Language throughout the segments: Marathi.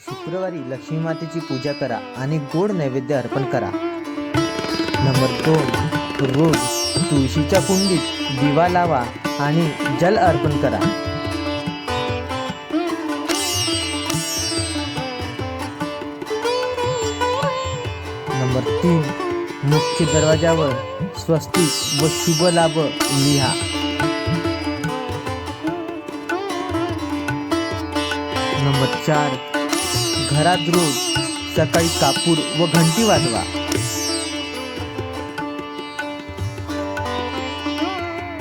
शुक्रवारी लक्ष्मी मातेची पूजा करा आणि गोड नैवेद्य अर्पण करा. नंबर दोन रोज तुळशीच्या कुंडीत दिवा लावा आणि जल अर्पण करा. नंबर तीन मुख्य दरवाजावर स्वस्तिक व शुभ लाभ लिहा. नंबर चार घरात रोज सकाळी कापूर व घंटी वाजवा.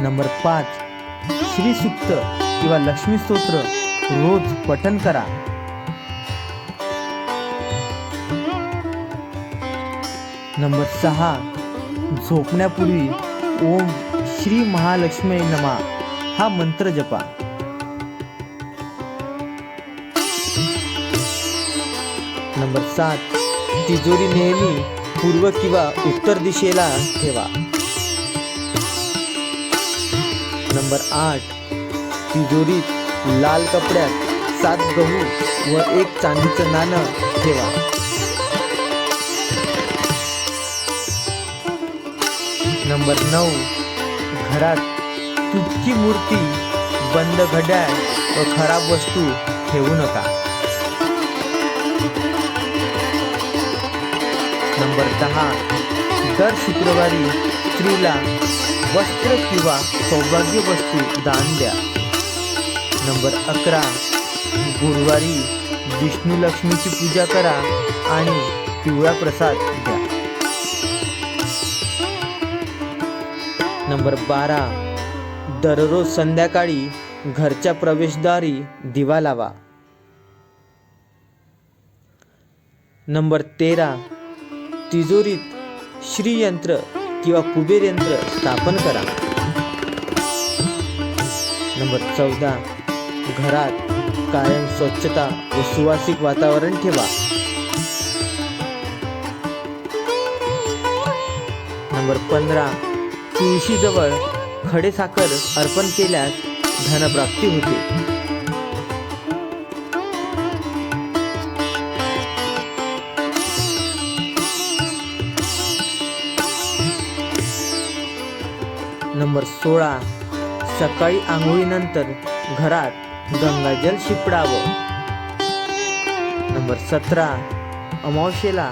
नंबर पाच श्री सुक्त किंवा लक्ष्मी स्तोत्र रोज पठन करा. नंबर सहा झोपण्यापूर्वी ओम श्री महालक्ष्मी नमा हा मंत्र जपा. नंबर सात. तिजोरी नेहमी पूर्व किंवा उत्तर दिशेला ठेवा. नंबर आठ. तिजोरीत लाल कपड्यात सात गहू व एक चांदीचं नाणं ठेवा. नंबर नऊ. घरात तुटकी मूर्ती बंद घड्याळ व खराब वस्तू ठेवू नका. नंबर दहा. दर शुक्रवारी स्त्रीला वस्त्र किंवा सौभाग्य वस्तू दान द्या. नंबर अकरा. गुरुवारी विष्णू लक्ष्मीची पूजा करा आणि पिवळा प्रसाद द्या. नंबर बारा. दररोज संध्याकाळी घरच्या प्रवेशद्वारी दिवा लावा. नंबर तेरा. तिजोरीत श्रीयंत्र किंवा कुबेर यंत्र स्थापन करा. नंबर चौदा. घरात कायम स्वच्छता व सुवासिक वातावरण ठेवा. नंबर पंधरा. तुळशीजवळ खडेसाखर अर्पण केल्यास धनप्राप्ती होते. नंबर सोळा सकाळी आंघोळीनंतर घरात गंगाजल शिपडावं. नंबर सतरा अमावशेला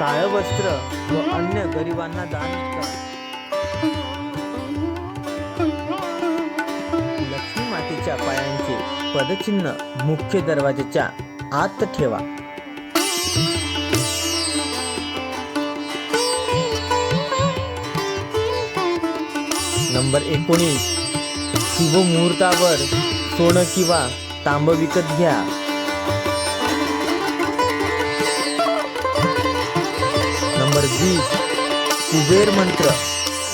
काळं वस्त्र व अन्य गरिबांना दान करा. लक्ष्मी मातेच्या पायांचे पदचिन्ह मुख्य दरवाजाच्या आत ठेवा. नंबर एकोणीस. शुभ मुहूर्तावर सोनं किंवा तांब विकत घ्या. नंबर वीस. कुबेर मंत्र.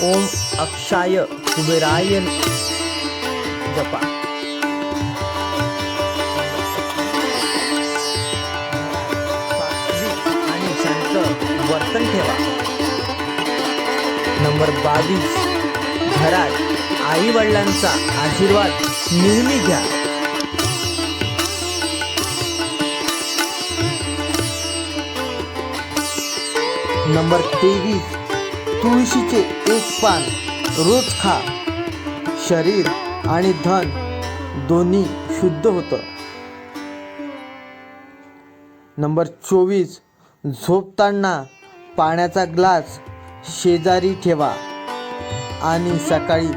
ओम अक्षाय कुबेराय जपा. आणि शांत वर्तन ठेवा. नंबर बावीस. घरात आई वडिलांचा आशीर्वाद नेहमी घ्या. नंबर तेवीस तुळशीचे एक पान रोज खा. शरीर आणि धन दोन्ही शुद्ध होतं. नंबर चोवीस झोपताना पाण्याचा ग्लास शेजारी ठेवा. आणि सकाळी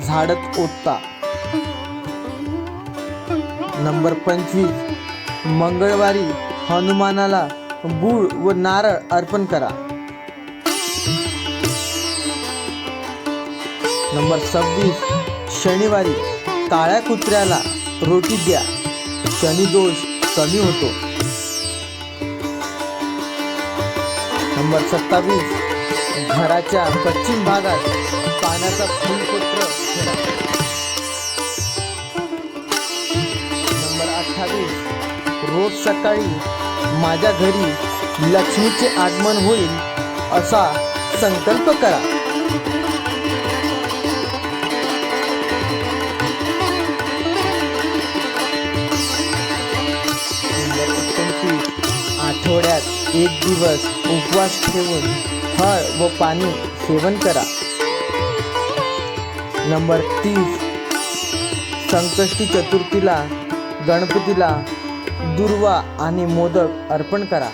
झाडत ओतता नंबर पंचवीस. मंगळवारी हनुमानाला गुळ व नारळ अर्पण करा. नंबर सव्वीस. शनिवारी काळ्या कुत्र्याला रोटी द्या. शनिदोष कमी होतो. नंबर सत्तावीस. घराच्या पश्चिम भागात पाण्याचा फुलपत्र ठेवा नंबर अठ्ठावीस. रोज सकाळी माझ्या घरी लक्ष्मीचे आगमन होईल असा संकल्प करा. आठवड्यात एक दिवस उपवास ठेवून फळ व पाणी सेवन करा. नंबर तीस. संकष्टी चतुर्थीला गणपतीला दुर्वा आणि मोदक अर्पण करा.